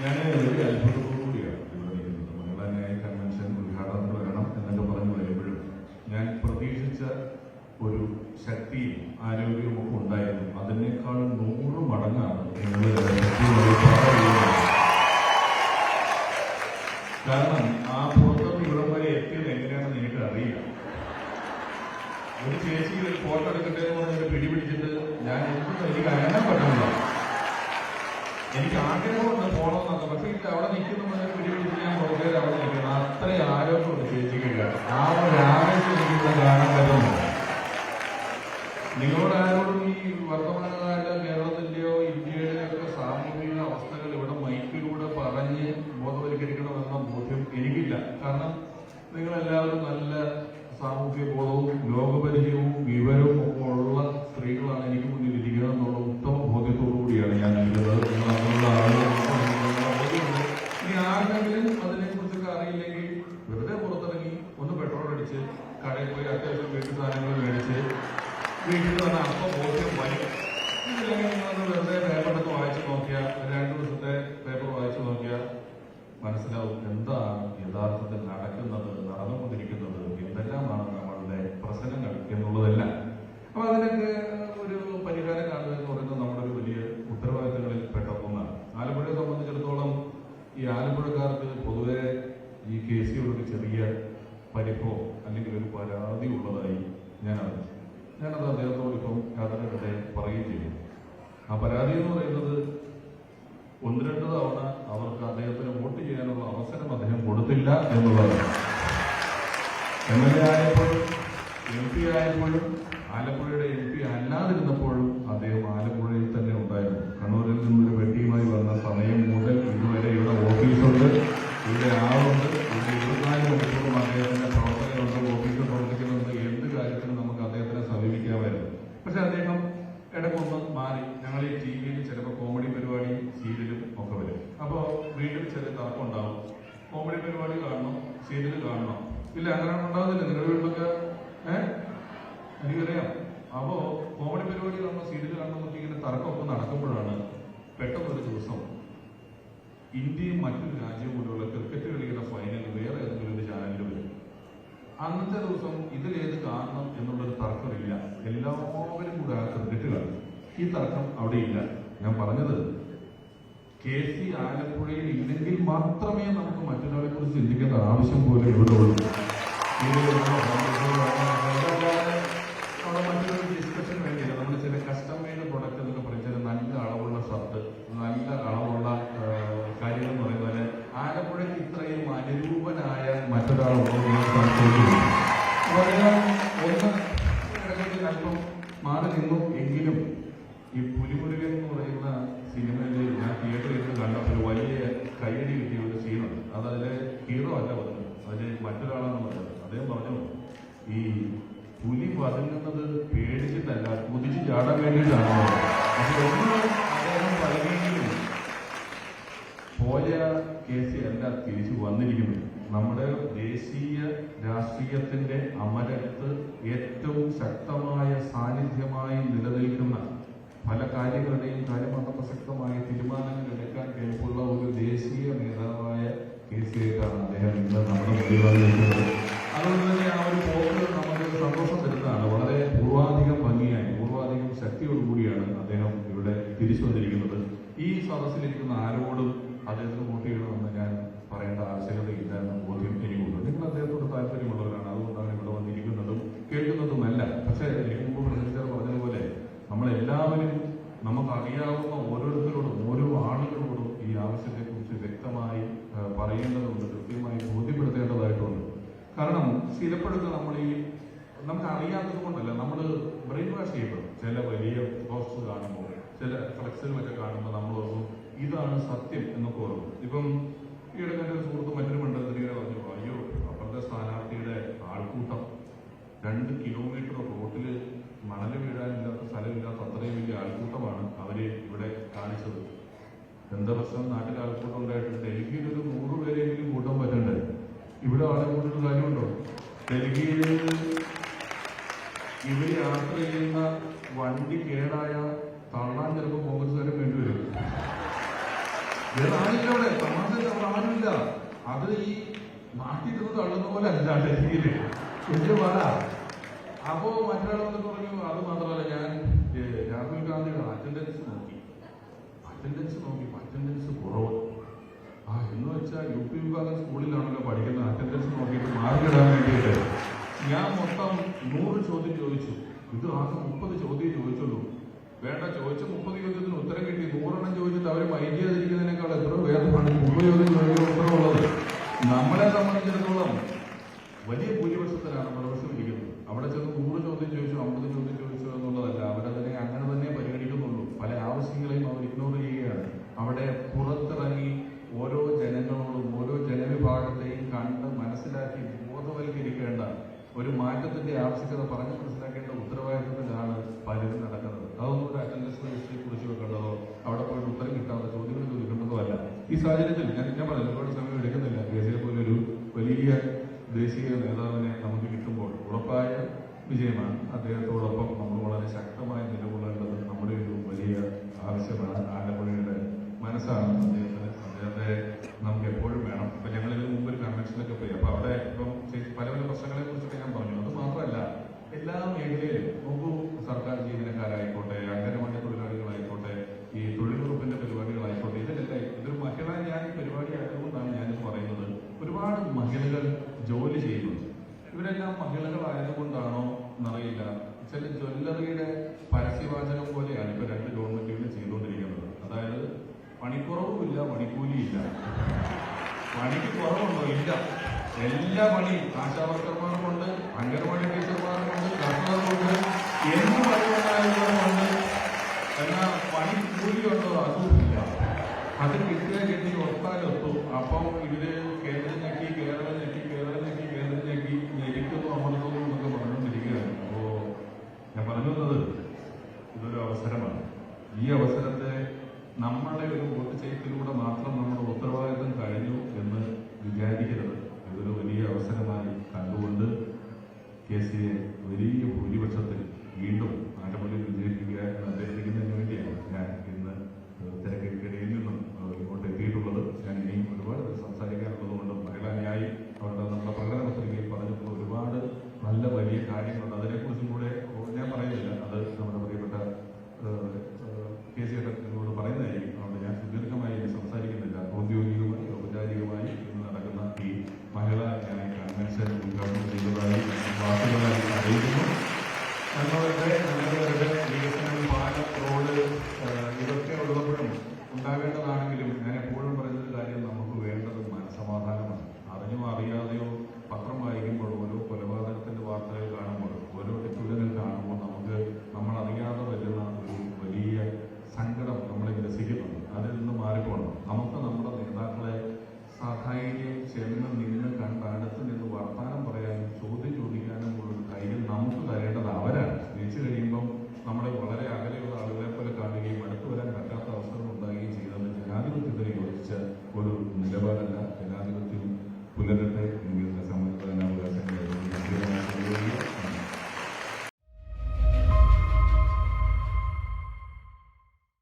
ഞാൻ ഒരു അത്ഭുതത്തോടു കൂടിയാണ് നിൽക്കുന്നത്. മഹിളാ ന്യായ കൺവെൻഷൻ ഉദ്ഘാടനം വേണം എന്നൊക്കെ പറഞ്ഞു വരുമ്പോഴും ഞാൻ പ്രതീക്ഷിച്ച ഒരു ശക്തിയും ആരോഗ്യവും ഒക്കെ ഉണ്ടായിരുന്നു. അതിനേക്കാളും നൂറ് മടങ്ങാണ് നിങ്ങൾ ശക്തിയുമായി പറയുന്നത് കാരണം ആ പുറത്തുനിന്ന് ഇവിടം വരെ എത്തിയത് എങ്ങനെയാണെന്ന് എനിക്ക് അറിയില്ല ഒരു ചേച്ചി ഒരു ഫോട്ടോ എടുക്കട്ടെ എന്ന് പറഞ്ഞിട്ട് പിടിപിടിച്ചിട്ട് ഞാൻ എന്തും എനിക്ക് അനങ്ങാൻ പറ്റുന്നില്ല എനിക്ക് ആഗ്രഹമുണ്ട് പോകണമെന്നൊക്കെ പക്ഷെ എനിക്ക് അവിടെ നിൽക്കുന്ന മുതൽ പിടിപിടിച്ച് ഞാൻ കുറേ അവിടെ നിൽക്കണം അത്രയും ആരോഗ്യമുണ്ട് ചേച്ചിക്ക് ആ ഒരു ആവേശം എനിക്ക് ഇവിടെ കാണാൻ പറ്റുന്നു നിങ്ങളോട് ആരോടും ഈ വർത്തമാനകാല കേരളത്തിന്റെയോ ഇന്ത്യയുടെയൊക്കെ സാമൂഹിക അവസ്ഥകൾ ഇവിടെ മൈക്കിലൂടെ പറഞ്ഞ് ബോധവൽക്കരിക്കണമെന്ന ബോധ്യം എനിക്കില്ല. കാരണം നിങ്ങളെല്ലാവരും നല്ല സാമൂഹ്യ ബോധവും ലോകപരിചയവും വിവരവും ഒക്കെ ഉള്ള സ്ത്രീകളാണ് എനിക്ക് മുന്നിൽ ഇരിക്കുന്നത് കടയിൽ പോയി അത്യാവശ്യം വീട്ടു സാധനങ്ങൾ മേടിച്ച് വീട്ടിൽ വന്ന അപ്പം ബോധ്യം വരും വെറുതെ പേപ്പർ എടുത്ത് വായിച്ചു നോക്കിയാൽ രണ്ട് ദിവസത്തെ പേപ്പർ വായിച്ചു നോക്കിയാൽ മനസ്സിലാവും എന്താണ് യഥാർത്ഥത്തിൽ നടക്കുന്നത് നടന്നുകൊണ്ടിരിക്കുന്നത് എന്തെല്ലാമാണ് നമ്മളുടെ പ്രശ്നങ്ങൾ എന്നുള്ളതെല്ലാം അപ്പൊ അതിനൊക്കെ ഒരു പരിഹാരം കാണുക എന്ന് പറയുന്നത് നമ്മുടെ ഒരു വലിയ ഉത്തരവാദിത്തങ്ങളിൽ പെട്ട ഒന്നാണ് ആലപ്പുഴയെ സംബന്ധിച്ചിടത്തോളം ഈ ആലപ്പുഴക്കാർക്ക് പൊതുവെ ഈ കെ സിയോടൊരു ചെറിയ പരിഭവം അല്ലെങ്കിൽ ഒരു പരാതി ഉള്ളതായി ഞാൻ അറിഞ്ഞു. ഞാനത് അദ്ദേഹത്തോട് ഇപ്പം യാത്രക്കിടെ പറയുകയും ചെയ്തു. ആ പരാതി എന്ന് പറയുന്നത് ഒന്ന് രണ്ട് തവണ അവർക്ക് അദ്ദേഹത്തിന് വോട്ട് ചെയ്യാനുള്ള അവസരം അദ്ദേഹം കൊടുത്തില്ല എന്നുള്ളതാണ്. എം എൽ എ ആയപ്പോഴും എം പി ആയപ്പോഴും ആലപ്പുഴയുടെ എം പി അല്ലാതിരുന്നപ്പോഴും അദ്ദേഹം ആലപ്പുഴയിൽ തന്നെ ഉണ്ടായിരുന്നു. ചെറിയ തർക്കം ഉണ്ടാവും കോമഡി പരിപാടി കാണണം സീരിയൽ കാണണം. ഇല്ല അങ്ങനെ ഉണ്ടാവുന്നില്ല. നിങ്ങളുടെ വീട്ടിലൊക്കെ ഏഹ് എനിക്കറിയാം. അപ്പോ കോമഡി പരിപാടി കാണണം സീരിയൽ കാണുമ്പോൾ ഇങ്ങനെ തർക്കമൊക്കെ നടക്കുമ്പോഴാണ് പെട്ടെന്ന് ഒരു ദിവസം ഇന്ത്യയും മറ്റൊരു രാജ്യവും കൂടെയുള്ള ക്രിക്കറ്റ് കളിയുടെ ഫൈനൽ വേറെ ഏതെങ്കിലും ഒരു ചാനലിൽ വരും. അന്നത്തെ ദിവസം ഇതിലേത് കാണണം എന്നുള്ളൊരു തർക്കമില്ല. എല്ലാവരും കൂടെ ആ ക്രിക്കറ്റ് കാണും ഈ തർക്കം അവിടെ ഇല്ല. ഞാൻ പറഞ്ഞത് കെ സി ആലപ്പുഴയിൽ ഇല്ലെങ്കിൽ മാത്രമേ നമുക്ക് മറ്റൊരാളെ കുറിച്ച് ചിന്തിക്കേണ്ട ആവശ്യം പോലും ഇവിടെ ഉള്ളൂ അല്ല തിരിച്ചു വന്നിരിക്കുന്നത് നമ്മുടെ ദേശീയ രാഷ്ട്രീയത്തിന്റെ അമരത്ത് ഏറ്റവും ശക്തമായ സാന്നിധ്യമായി നിലനിൽക്കുന്ന പല കാര്യങ്ങളുടെയും കാര്യമത പ്രസക്തമായ തീരുമാനങ്ങൾ എടുക്കാൻ കഴിവുള്ള ഒരു ദേശീയ നേതാവായ കെ സി ആയിട്ടാണ് അദ്ദേഹം ഇന്ന് നമ്മുടെ മുന്നിൽ വന്നിരിക്കുന്നത് അതുകൊണ്ട് തന്നെ ആ ഒരു പോക്ക് നമുക്ക് സന്തോഷം തരുന്നതാണ്. വളരെ പൂർവാധികം ഭംഗിയായി പൂർവാധികം ശക്തിയോടുകൂടിയാണ് അദ്ദേഹം ഇവിടെ തിരിച്ചു വന്നിരിക്കുന്നത്. ഈ സദസ്സിലിരിക്കുന്ന ആരോടും അദ്ദേഹത്തിന് വോട്ട് ചെയ്യണമെന്ന് ഞാൻ പറയേണ്ട ആവശ്യകതയില്ല എന്ന ബോധ്യം എനിക്കുണ്ട്. നിങ്ങൾ അദ്ദേഹത്തോട് താല്പര്യമുള്ളവരാണ്. അതുകൊണ്ട് അവൻ ഇവിടെ വന്നിരിക്കുന്നതും കേൾക്കുന്നതുമല്ല. പക്ഷേ എനിക്ക് മുമ്പ് പ്രസിഡന്റ് പറഞ്ഞതുപോലെ നമ്മളെല്ലാവരും നമുക്കറിയാവുന്ന ഓരോരുത്തരോടും ഓരോ ആളുകളോടും ഈ ആവശ്യത്തെക്കുറിച്ച് വ്യക്തമായി പറയേണ്ടതുണ്ട് കൃത്യമായി ബോധ്യപ്പെടുത്തേണ്ടതായിട്ടുണ്ട്. കാരണം ചിലപ്പോഴൊക്കെ നമ്മൾ ഈ നമുക്ക് അറിയാത്തത് കൊണ്ടല്ല. നമ്മൾ ബ്രെയിൻ വാഷ് ചെയ്യപ്പെടും ചില വലിയ പോസ്റ്റർ കാണുമ്പോൾ ചില ഫ്ലക്സുകളൊക്കെ കാണുമ്പോൾ നമ്മളൊന്നും ഇതാണ് സത്യം എന്നൊക്കെ ഓർമ്മ ഇപ്പം ഈ ഇടയ്ക്ക് എന്റെ ഒരു സുഹൃത്ത് മറ്റൊരു മണ്ഡലത്തിൽ പറഞ്ഞു അയ്യോ അപ്പുറത്തെ സ്ഥാനാർത്ഥിയുടെ ആൾക്കൂട്ടം രണ്ട് കിലോമീറ്റർ റോട്ടിൽ മണൽ വീഴാനില്ലാത്ത സ്ഥലമില്ലാത്ത അത്രയും വലിയ ആൾക്കൂട്ടമാണ് അവർ ഇവിടെ കാണിച്ചത്. എന്താ പ്രശ്നം? നാട്ടിൽ ആൾക്കൂട്ടം ഉണ്ടായിട്ട് ഡൽഹിയിൽ ഒരു നൂറ് പേരെങ്കിലും കൂട്ടാൻ പറ്റണ്ടേ ഇവിടെ ആളെ കൂട്ടിട്ട് കാര്യമുണ്ടോ? ഡൽഹിയിൽ ഇവർ യാത്ര ചെയ്യുന്ന വണ്ടി കേടായ തള്ളാൻ ചിലപ്പോൾ കോൺഗ്രസ്സുകാരും വേണ്ടിവരും വേറെ ആളില്ല അവിടെ അവിടെ ആളില്ല അത് ഈ നാട്ടിൽ നിന്ന് തള്ളുന്ന പോലെ അല്ല ഡൽഹിയിൽ എന്ത് പാട അപ്പോ മറ്റൊരാളൊക്കെ പറഞ്ഞു അത് മാത്രമല്ല ഞാൻ രാഹുൽ ഗാന്ധിയുടെ അറ്റൻഡൻസ് നോക്കി. അറ്റൻഡൻസ് നോക്കി അറ്റൻഡൻസ് കുറവ്. ആ എന്ന് വെച്ചാൽ യു പി വിഭാഗം സ്കൂളിലാണല്ലോ പഠിക്കുന്നത്. അറ്റൻഡൻസ് നോക്കിയിട്ട് മാർക്ക് ഇടാൻ വേണ്ടിയിട്ട്. ഞാൻ മൊത്തം നൂറ് ചോദ്യം ചോദിച്ചു. ഇത് ആകെ മുപ്പത് ചോദ്യം ചോദിച്ചുള്ളൂ വേണ്ട ചോദിച്ച മുപ്പത് ചോദ്യത്തിന് ഉത്തരം കിട്ടി നൂറെണ്ണം ചോദിച്ചിട്ട് അവർ മൈൻഡ് ചെയ്തിരിക്കുന്നതിനേക്കാൾ എത്ര ഭേദമാണ് ഉപയോഗം ചോദിക്കുന്നത് നമ്മളെ സംബന്ധിച്ചിടത്തോളം വലിയ ഭൂരിപക്ഷത്തിലാണ് പ്രൊഫസർ ഇരിക്കുന്നത്. അവിടെ ചെന്ന് നൂറ് ചോദ്യം ചോദിച്ചു അമ്പത് ചോദ്യം ചോദിച്ചു എന്നുള്ളതല്ല. അവരതിനെ അങ്ങനെ തന്നെ പരിഗണിക്കുന്നുള്ളൂ. പല ആവശ്യങ്ങളെയും അവർ ഇഗ്നോർ ചെയ്യുകയാണ്. അവിടെ പുറത്തിറങ്ങി ഓരോ ജനങ്ങളോടും ഓരോ ജനവിഭാഗത്തെയും കണ്ട് മനസ്സിലാക്കി ബോധവൽക്കരിക്കേണ്ട ഒരു മാറ്റത്തിന്റെ ആവശ്യകത പറഞ്ഞു മനസ്സിലാക്കേണ്ട ഉത്തരവാദിത്തത്തിലാണ് പലരും നടക്കുന്നത്. അതൊന്നും അറ്റൻഡൻസ് രജിസ്റ്ററിൽ കുറിച്ച് വെക്കേണ്ടതോ അവിടെ പോയിട്ട് ഉത്തരം കിട്ടാത്ത ചോദ്യങ്ങൾ ചോദിക്കേണ്ടതോ അല്ല. ഈ സാഹചര്യത്തിൽ ഞാൻ ഞാൻ പറഞ്ഞു ഒരുപാട് സമയം എടുക്കുന്നില്ല. ദേശീയ പോലെ ഒരു വലിയ ദേശീയ നേതാവിനെ നമുക്ക് കിട്ടുമ്പോൾ ഉറപ്പായ വിജയമാണ്. അദ്ദേഹത്തോടൊപ്പം നമ്മൾ വളരെ ശക്തമായി നിലകൊള്ളേണ്ടത് നമ്മുടെ ഒരു വലിയ ആവശ്യമാണ് ആലപ്പുഴയുടെ മനസ്സാണ് അദ്ദേഹത്തിന് അദ്ദേഹത്തെ നമുക്ക് എപ്പോഴും വേണം ഇപ്പൊ ഞങ്ങൾ ഇതിന് മുമ്പ് ഒരു കൺവെൻഷനൊക്കെ പോയി അപ്പൊ അവിടെ ഇപ്പം ചെ- പല പല പ്രശ്നങ്ങളെ കുറിച്ചൊക്കെ ഞാൻ പറഞ്ഞു അത് മാത്രമല്ല എല്ലാ മേഖലയിലും നോക്കൂ സർക്കാർ ജീവനക്കാരായിക്കോട്ടെ അംഗനവാടി തൊഴിലാളികളായിക്കോട്ടെ ഈ തൊഴിലുറപ്പിന്റെ പരിപാടികളായിക്കോട്ടെ ഇതിലെല്ലാം ഇതൊരു മഹിള ഞാൻ പരിപാടി ആയതുകൊണ്ടാണ് ഞാനിത് പറയുന്നത് ഒരുപാട് മഹിളകൾ ജോലി ചെയ്യുന്നുണ്ട് ഇവരെല്ലാം മഹിളകളായതുകൊണ്ടാണോ എന്നറിയില്ല. ചില ജ്വല്ലറിയുടെ പരസ്യവാചകം പോലെയാണ് ഇപ്പൊ രണ്ട് ഗവൺമെന്റുകളും ചെയ്തുകൊണ്ടിരിക്കുന്നത്. അതായത് പണിക്കുറവുമില്ല പണിക്കൂലിയില്ല പണിക്ക് കുറവുണ്ടോ? ഇല്ല. എല്ലാ പണി ആശാവർക്കർമാർക്കുണ്ട് അംഗൻവാടി ടീച്ചർമാർക്കുണ്ട് കർഷകർക്കുണ്ട് എന്ത് പണി വന്നാലും എന്നാൽ പണി കൂലിയുണ്ടോ അതുമില്ല. അത് കിട്ടുക കിട്ടി ഒത്താലൊത്തു അപ്പം ഇവർ കേരളം ഞെട്ടി കേരളം ഞെക്കി കാര്യങ്ങളുണ്ട്. അതിനെക്കുറിച്ചും കൂടെ ഞാൻ പറയുന്നില്ല. അത് നമ്മുടെ പ്രിയപ്പെട്ട കെ സി ഘട്ടത്തിനോട് പറയുന്നതായിരിക്കും. അതുകൊണ്ട് ഞാൻ സുദീർഘമായി സംസാരിക്കുന്നില്ല. ഔദ്യോഗികമായി ഔപചാരികമായി ഇന്ന് നടക്കുന്ന ഈ മഹിളാ കൺവെൻഷൻ ഉദ്ഘാടനം ചെയ്തതായി വാർത്തകളായി അറിയിക്കുന്നു. ഞങ്ങളുടെ